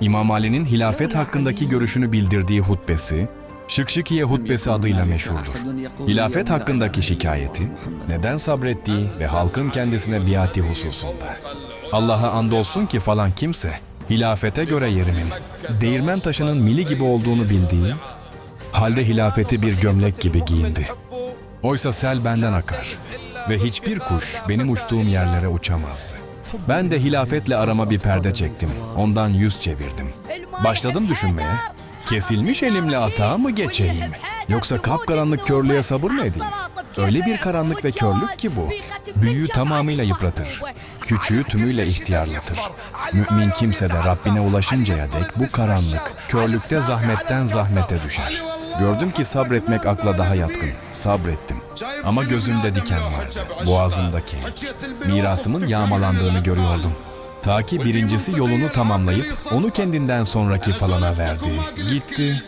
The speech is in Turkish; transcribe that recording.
İmam Ali'nin hilafet hakkındaki görüşünü bildirdiği hutbesi, Şıkşıkiye hutbesi adıyla meşhurdur. Hilafet hakkındaki şikayeti, neden sabrettiği ve halkın kendisine biati hususunda. Allah'a andolsun ki falan kimse, hilafete göre yerimin, değirmen taşının mili gibi olduğunu bildiği, halde hilafeti bir gömlek gibi giyindi. Oysa sel benden akar ve hiçbir kuş benim uçtuğum yerlere uçamazdı. Ben de hilafetle arama bir perde çektim. Ondan yüz çevirdim. Başladım düşünmeye. Kesilmiş elimle atağa mı geçeyim? Yoksa kapkaranlık körlüğe sabır mı edeyim? Öyle bir karanlık ve körlük ki bu. Büyüğü tamamıyla yıpratır. Küçüğü tümüyle ihtiyarlatır. Mümin kimse de Rabbine ulaşıncaya dek bu karanlık, körlükte zahmetten zahmete düşer. Gördüm ki sabretmek akla daha yatkın. Sabrettim. Ama gözümde diken vardı. Boğazımda kemik. Mirasımın yağmalandığını görüyordum. Ta ki birincisi yolunu tamamlayıp onu kendinden sonraki falana verdi. Gitti.